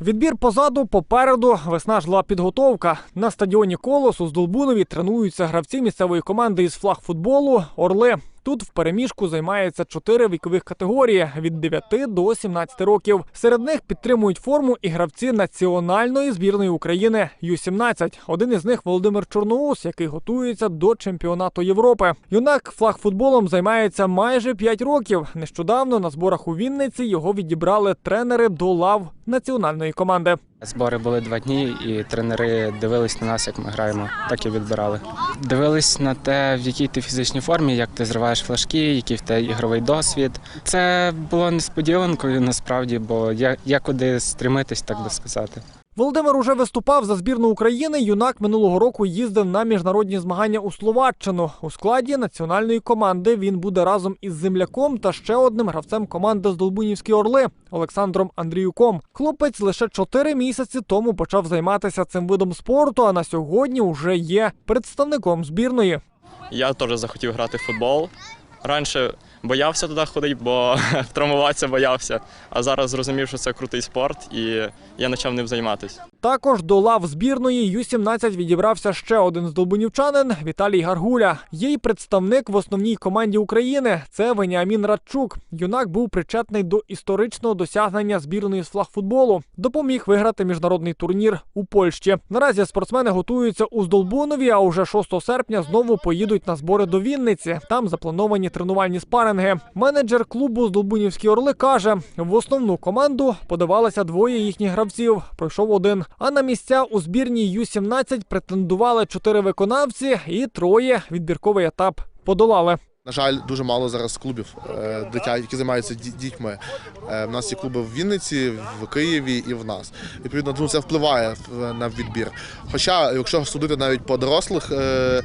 Відбір позаду, попереду весна жила підготовка. На стадіоні Колос у Здолбунові тренуються гравці місцевої команди із флагфутболу Орли. Тут в переміжку займається чотири вікових категорії від 9 до 17 років. Серед них підтримують форму і гравці національної збірної України Ю-17. Один із них Володимир Чорноус, який готується до чемпіонату Європи. Юнак флагфутболом займається майже 5 років. Нещодавно на зборах у Вінниці його відібрали тренери до лав національної команди. Збори були два дні, і тренери дивились на нас, як ми граємо, так і відбирали. Дивились на те, в якій ти фізичній формі, як ти зриваєш флажки, який в тебе ігровий досвід. Це було несподіванкою насправді, бо я, є куди стремитись, так би сказати. Володимир уже виступав за збірну України. Юнак минулого року їздив на міжнародні змагання у Словаччину. У складі національної команди він буде разом із земляком та ще одним гравцем команди Здолбунівські Орли Олександром Андріюком. Хлопець лише чотири місяці тому почав займатися цим видом спорту, а на сьогодні вже є представником збірної. Я теж захотів грати в футбол. Раніше боявся туди ходити, бо травмуватися боявся. А зараз зрозумів, що це крутий спорт, і я почав ним займатися. Також до лав збірної Ю-17 відібрався ще один здолбунівчанин Віталій Гаргуля. Є й представник в основній команді України. Це Веніамін Радчук. Юнак був причетний до історичного досягнення збірної з флагфутболу. Допоміг виграти міжнародний турнір у Польщі. Наразі спортсмени готуються у Здолбунові, а уже 6 серпня знову поїдуть на збори до Вінниці. Там заплановані тренувальні спаринги. Менеджер клубу з Долбунівські Орли каже: в основну команду подавалися двоє їхніх гравців. Пройшов один. А на місця у збірній Ю-17 претендували чотири виконавці і троє відбірковий етап подолали. На жаль, дуже мало зараз клубів е, дитя, які займаються дітьми. Е, В нас є клуби в Вінниці, в Києві і в нас. Відповідно, ну, це впливає на відбір. Хоча, якщо судити навіть по дорослих, е,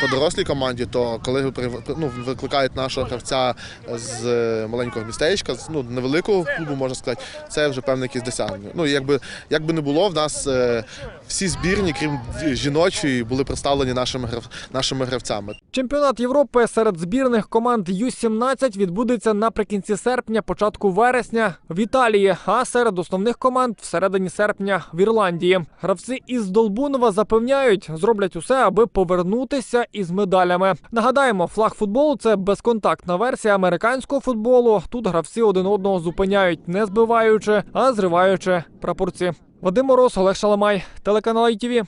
по дорослій команді, то коли ну, викликають нашого гравця з е, маленького містечка, з ну, невеликого клубу, можна сказати, це вже певне якісь досягнення. Ну, якби, як не було, в нас е, всі збірні, крім жіночої, були представлені нашими, грав- нашими гравцями. Чемпіонат Європи серед збірних команд Ю-17 відбудеться наприкінці серпня, початку вересня в Італії, а серед основних команд всередині серпня в Ірландії. Гравці із Долбунова запевняють, зроблять усе, аби повернутися із медалями. Нагадаємо, флаг футболу це безконтактна версія американського футболу. Тут гравці один одного зупиняють, не збиваючи, а зриваючи прапорці. Вадим Мороз, Олег Шаламай, телеканал ITV.